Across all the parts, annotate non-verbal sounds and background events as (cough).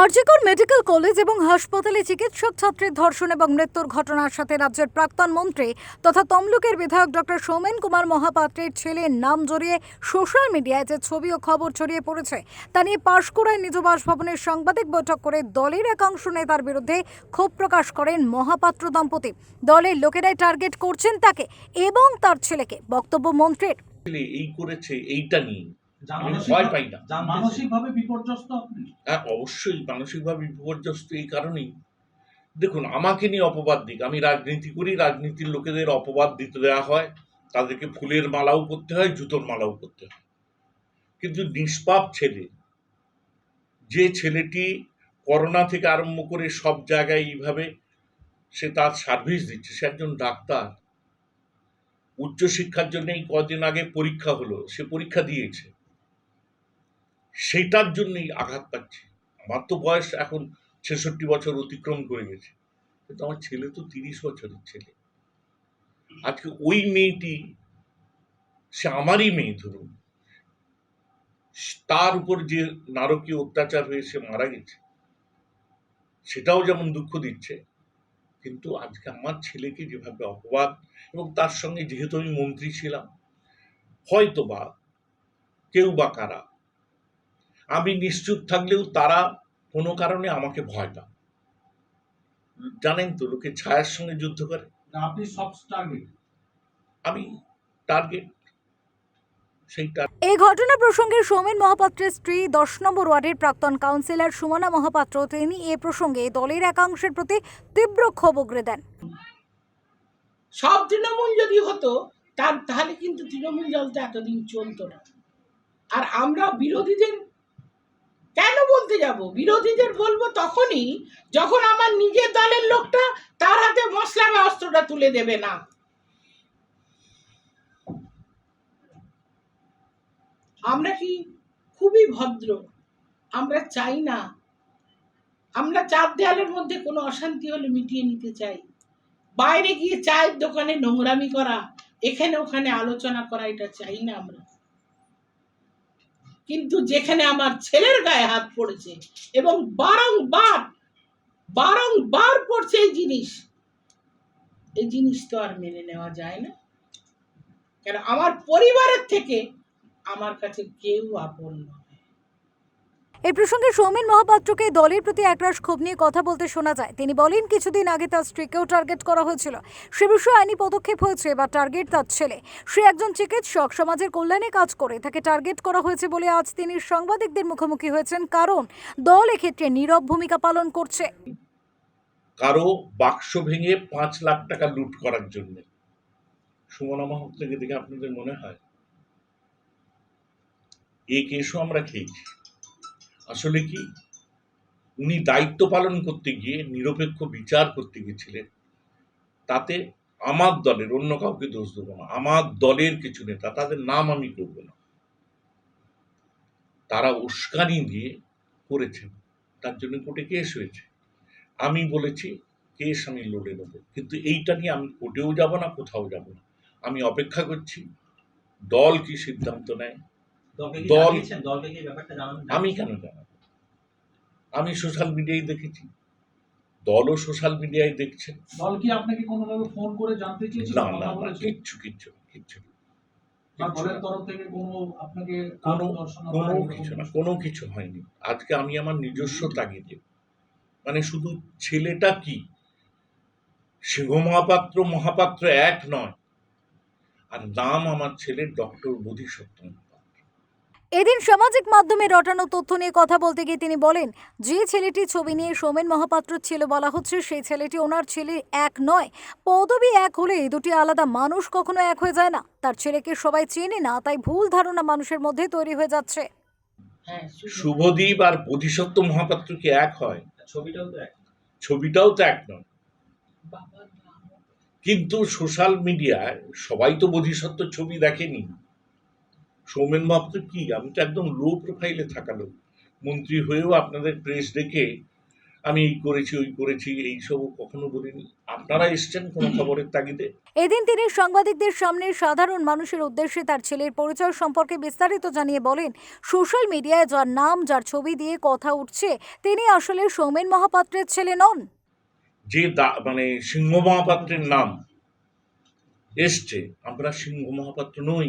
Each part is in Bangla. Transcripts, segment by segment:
আরজিকর মেডিকেল কলেজ এবং হাসপাতালে চিকিৎসক ছাত্রের ধর্ষণ এবং মৃত্যুর ঘটনার সাথে রাজ্যের প্রাক্তন মন্ত্রী তথা তমলুকের বিধায়ক ডক্টর সৌমেন কুমার মহাপাত্রের ছেলের নাম জড়িয়ে সোশ্যাল মিডিয়ায় যে ছবি ও খবর ছড়িয়ে পড়েছে, তা নিয়ে পাশকুড়ায় নিজ বাসভবনের সাংবাদিক বৈঠক করে দলের একাংশ নেতার বিরুদ্ধে ক্ষোভ প্রকাশ করেন মহাপাত্র দম্পতি। দলের লোকেরাই টার্গেট করছেন তাকে এবং তার ছেলেকে। বক্তব্য মন্ত্রীর। এই করেছে, এইটা নিয়ে। ভয় পাই না। মানসিকভাবে বিপর্যস্ত আপনি? হ্যাঁ অবশ্যই মানসিকভাবে বিপর্যস্ত এই কারণেই। দেখুন আমাকে নিয়ে অপবাদ দিক। আমি রাজনীতি করি রাজনীতির লোকেদের অপবাদ দিতে দেওয়া হয়। তাদেরকে ফুলের মালাও করতে হয় জুতোর মালাও করতে হয়। কিন্তু নিষ্পাপ ছেলে যে ছেলেটি করোনা থেকে আরম্ভ করে সব জায়গায় এইভাবে সে তার সার্ভিস দিচ্ছে সে একজন ডাক্তার। উচ্চশিক্ষার জন্য এই কদিন আগে পরীক্ষা হলো সে পরীক্ষা দিয়েছে। সেটার জন্যই আঘাত পাচ্ছি। আমার তো বয়স এখন ছেষট্টি বছর অতিক্রম করে গেছে। কিন্তু আমার ছেলে তো তিরিশ বছরের ছেলে। আজকে ওই মেয়েটি, সে আমারই মেয়ে ধরুন, তার উপর যে নারকীয় অত্যাচার হয়ে সে মারা গেছে, সেটাও যেমন দুঃখ দিচ্ছে, কিন্তু আজকে আমার ছেলেকে যেভাবে অপবাদ এবং তার সঙ্গে যেহেতু আমি মন্ত্রী ছিলাম হয়তো বা কেউ বা কারা আমি নিশ্চুপ থাকলেও তারা কোনো কারণে আমাকে ভয় পায়। জানেন তো লোকে ছায়ার সঙ্গে যুদ্ধ করে। আপনি সব টার্গেট আমি টার্গেট সেই এই ঘটনা প্রসঙ্গে সৌমেন মহাপাত্রের স্ত্রী দশ নম্বর ওয়ার্ডের প্রাক্তন কাউন্সিলর সুমনা মহাপাত্র তিনি এ প্রসঙ্গে দলের একাংশের প্রতি তীব্র ক্ষোভ উগরে দেন। সব তৃণমূল যদি হতো তার তাহলে কিন্তু তৃণমূল দলটা এতদিন চলতো না। আর আমরা বিরোধীদের কেন বলতে যাব? বিরোধীদের বলব তখনই যখন আমার নিজের দলের লোকটা তার হাতে মশলা অস্ত্রটা তুলে দেবে না। আমরা কি খুবই ভদ্র? আমরা চাই না। আমরা চার দেয়ালের মধ্যে কোনো অশান্তি হলে মিটিয়ে নিতে চাই। বাইরে গিয়ে চায়ের দোকানে নোংরামি করা, এখানে ওখানে আলোচনা করা, এটা চাই না আমরা। কিন্তু যেখানে আমার ছেলের গায়ে হাত পড়েছে এবং বারংবার বারংবার পড়ছে এই জিনিস এই জিনিস তো আর মেনে নেওয়া যায় না। কেন, আমার পরিবারের থেকে আমার কাছে কেউ আপন নয়। এই প্রসঙ্গে সৌমেন মহাপাত্রকে দলের প্রতি একরাশ ক্ষোভ নিয়ে কথা বলতে শোনা যায়। তিনি বলেন, কিছুদিন আগে তার স্ত্রীকেও টার্গেট করা হয়েছিল। সে বিষয়ে আইনি পদক্ষেপ হয়েছে বা টার্গেট তার ছেলে। সে একজন চিকিৎসক, সমাজের কল্যাণে কাজ করে। তাকে টার্গেট করা হয়েছে বলে আজ তিনি সাংবাদিকদের মুখোমুখি হয়েছেন। কারণ, দল এক্ষেত্রে নীরব ভূমিকা পালন করছে। কারও বাক্স ভেঙে পাঁচ লাখ টাকা লুট করার জন্য। দেখে আপনাদের মনে হয়? এই কেসও আমরা খেয়েছি। আসলে কি? উনি দায়িত্ব পালন করতে গিয়ে নিরপেক্ষ বিচার করতে গিয়েছিলেন তাতে আমার দলের, অন্য কাউকে দোষ দেবো না। আমার দলের কিছু নেতা, তাদের নাম আমি করব না। তারা উস্কানি দিয়ে করেছেন। তার জন্য কোর্টে কেস হয়েছে। আমি বলেছি, কেস আমি লড়ে নেব। কিন্তু এইটা নিয়ে আমি কোর্টেও যাব না, কোথাও যাব না। আমি অপেক্ষা করছি, দল কি সিদ্ধান্ত নেয়? দল- আমি কেন জানাব? আমি সোশ্যাল মিডিয়ায় দেখেছি। দলও সোশ্যাল মিডিয়ায় দেখছে। দল কি আপনাকে কোনোভাবে ফোন করে জানতে চেয়েছিল? না না না কিচ্ছু কিচ্ছু কিচ্ছু না। বা দলের তরফ থেকে কোনো কিছু না কোনো কিছু হয়নি। আজকে আমি আমার নিজস্ব তাগিদে। মানে শুধু ছেলেটা কি? সিংহ মহাপাত্র মহাপাত্র এক নয়। আর নাম আমার ছেলের ডক্টর বোধিসত্ত্ব মহাপাত্র এদিন সামাজিক মাধ্যমে রটানো তথ্য নিয়ে কথা বলতে গিয়ে তিনি বলেন যে ছেলেটি ছবি নিয়ে সৌমেন মহাপাত্র ছিল বলা হচ্ছে সেই ছেলেটি ওনার ছেলে এক নয়। পদবি এক হলে এই দুটি আলাদা মানুষ কখনো এক হয়ে যায় না। তার ছেলেকে সবাই চেনে না তাই ভুল ধারণা মানুষের মধ্যে তৈরি হয়ে যাচ্ছে। হ্যাঁ শুভ- শুভদীপ আর বোধিসত্ত্ব মহাপাত্র কি এক হয়? ছবিটাও তো এক। ছবিটাও তো এক নয়। কিন্তু সোশ্যাল মিডিয়ায় সবাই তো বোধিসত্ত্ব ছবি দেখেনি। সৌমেন মহাপাত্র কি? আমি তো একদম লো প্রোফাইলে থাকা লোক। মন্ত্রী হয়েও আপনাদের প্রেস ডেকে আমি এই করেছি ওই করেছি এইসবও কখনো বলিনি। আপনারা এসছেন কোনো (clears throat) খবরের তাগিদে? এদিন তিনি সাংবাদিকদের সামনে সাধারণ মানুষের উদ্দেশ্যে তার ছেলের পরিচয় সম্পর্কে বিস্তারিত জানিয়ে বলেন সোশ্যাল মিডিয়ায় যার নাম যার ছবি দিয়ে কথা উঠছে তিনি আসলে সৌমেন মহাপাত্রের ছেলে নন। যে মানে সিংহ মহাপাত্রের নাম এসছে আমরা সিংহ মহাপাত্র নই।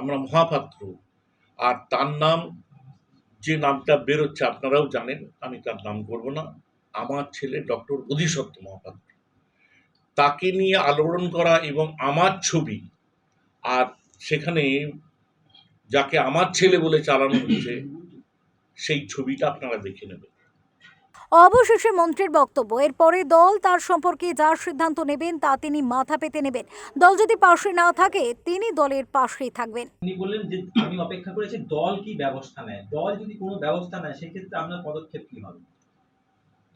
আমরা মহাপাত্র। আর তার নাম, যে নামটা বেরোচ্ছে আপনারাও জানেন, আমি তার নাম করব না। আমার ছেলে ডক্টর বোধিসত্ত্ব মহাপাত্র। তাকে নিয়ে আলোড়ন করা এবং আমার ছবি, আর সেখানে যাকে আমার ছেলে বলে চালানো হচ্ছে, সেই ছবিটা আপনারা দেখে নেবেন। অবশেষে মন্ত্রীর বক্তব্য। এরপরে দল তার সম্পর্কে যার সিদ্ধান্ত নেবেন তা তিনি মাথা পেতে নেবেন। দল যদি পাশে না থাকে তিনি দলের পাশেই থাকবেন। উনি বললেন যে আমি অপেক্ষা করেছি দল কি ব্যবস্থা নেয়? দল যদি কোনো ব্যবস্থা নেয় সেক্ষেত্রে আপনার পদক্ষেপ কি হবে?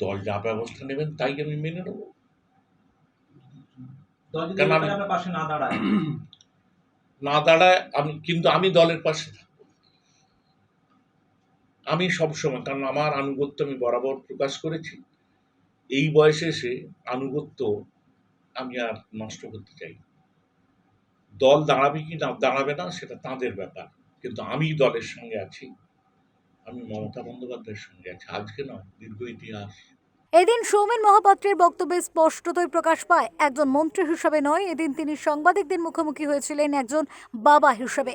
দল যা ব্যবস্থা নেবেন তাই আমি মেনে নেব? দল যদি আপনার পাশে না দাঁড়ায়? না দাঁড়ায় আমি কিন্তু আমি দলের পাশে থাকব আমি সবসময়, কারণ আমার আনুগত্য আমি বরাবর প্রকাশ করেছি। এই বয়সে এসে আনুগত্য আমি আর নষ্ট করতে চাই দল দাঁড়াবে কি না, দাঁড়াবে না, সেটা তাদের ব্যাপার। কিন্তু আমি দলের সঙ্গে আছি, আমি মমতা বন্দ্যোপাধ্যায়ের সঙ্গে আছি। আজকে নয়, দীর্ঘ ইতিহাস। এদিন সৌমেন মহাপাত্রের বক্তব্যে স্পষ্টতই প্রকাশ পায়, একজন মন্ত্রী হিসেবে নয়, এদিন তিনি সাংবাদিকদের মুখোমুখি হয়েছিলেন একজন বাবা হিসেবে।